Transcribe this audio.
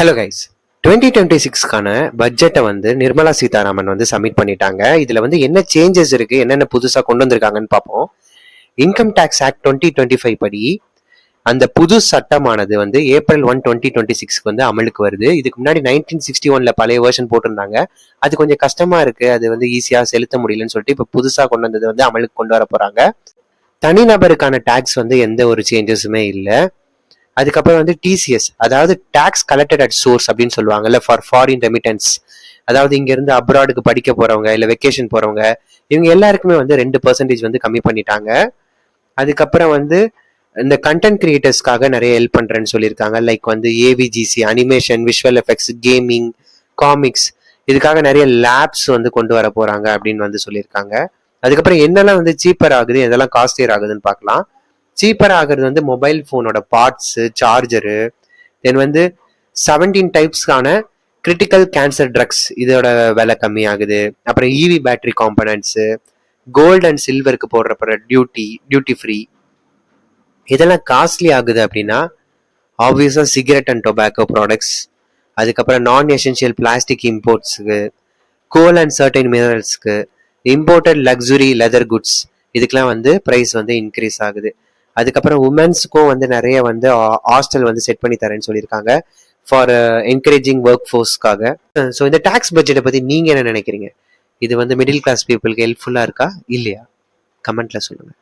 Hello guys twenty twenty சிக்ஸ்க்கான பட்ஜெட்டை வந்து நிர்மலா சீதாராமன் வந்து சப்மிட் பண்ணிட்டாங்க. இதில் வந்து என்ன சேஞ்சஸ் இருக்குது என்னென்ன புதுசாக கொண்டு வந்திருக்காங்கன்னு பார்ப்போம். Income tax act twenty twenty five படி அந்த புது சட்டமானது வந்து ஏப்ரல் ஒன் டுவெண்ட்டி டுவெண்ட்டி சிக்ஸ்க்கு வந்து அமலுக்கு வருது. இதுக்கு முன்னாடி நைன்டீன் சிக்ஸ்டி ஒன்ல பழைய வேர்ஷன் போட்டிருந்தாங்க. அது கொஞ்சம் கஷ்டமா இருக்கு. அது வந்து ஈஸியாக செலுத்த முடியலன்னு சொல்லிட்டு இப்போ புதுசாக கொண்டு வந்தது வந்து அமலுக்கு கொண்டு வர போறாங்க. தனிநபருக்கான டேக்ஸ் வந்து எந்த ஒரு சேஞ்சஸுமே இல்லை. அதுக்கப்புறம் வந்து டிசிஎஸ் அதாவது டேக்ஸ் கலெக்டட் அட் சோர்ஸ் அப்படின்னு சொல்லுவாங்கல்ல ஃபார் ஃபாரின் ரெமிட்டன்ஸ் அதாவது இங்கேருந்து அப்ராடுக்கு படிக்க போகிறவங்க இல்லை வெக்கேஷன் போகிறவங்க இவங்க எல்லாருக்குமே வந்து ரெண்டு பர்சன்டேஜ் வந்து கம்மி பண்ணிட்டாங்க. அதுக்கப்புறம் வந்து இந்த கண்டென்ட் கிரியேட்டர்ஸ்க்காக நிறைய ஹெல்ப் பண்ணுறேன்னு சொல்லியிருக்காங்க. லைக் வந்து AVGC animation visual effects gaming comics இதுக்காக நிறைய லேப்ஸ் வந்து கொண்டு வர போகிறாங்க அப்படின்னு வந்து சொல்லியிருக்காங்க. அதுக்கப்புறம் என்னெல்லாம் வந்து சீப்பர் ஆகுது எதெல்லாம் காஸ்டியர் ஆகுதுன்னு பார்க்கலாம். சீப்பர் ஆகுறது வந்து மொபைல் ஃபோனோட பார்ட்ஸு சார்ஜரு தென் வந்து செவன்டீன் டைப்ஸ்க்கான கிரிட்டிக்கல் கேன்சர் ட்ரக்ஸ் இதோட விலை கம்மியாகுது. அப்புறம் EV battery components gold and சில்வருக்கு போடுறப்ப டியூட்டி டியூட்டி ஃப்ரீ இதெல்லாம் காஸ்ட்லி ஆகுது அப்படின்னா ஆப்வியஸாக சிகரெட் அண்ட் டொபாக்கோ ப்ராடக்ட்ஸ் அதுக்கப்புறம் நான் எசென்ஷியல் பிளாஸ்டிக் இம்போர்ட்ஸுக்கு கோல் அண்ட் சர்டைன் மினரல்ஸ்க்கு இம்போர்ட்டட் லக்ஸுரி லெதர் குட்ஸ் இதுக்கெலாம் வந்து ப்ரைஸ் வந்து இன்க்ரீஸ் ஆகுது. அதுக்கப்புறம் உமன்ஸுக்கும் வந்து நிறைய வந்து ஹாஸ்டல் வந்து செட் பண்ணி தரேன்னு சொல்லியிருக்காங்க ஃபார் என்கரேஜிங் ஒர்க் ஃபோர்ஸ்க்காக ஸோ இந்த டேக்ஸ் பட்ஜெட்டை பற்றி நீங்கள் என்ன நினைக்கிறீங்க? இது வந்து மிடில் கிளாஸ் பீப்புளுக்கு ஹெல்ப்ஃபுல்லாக இருக்கா? இல்லையா? கமெண்ட்ல சொல்லுங்கள்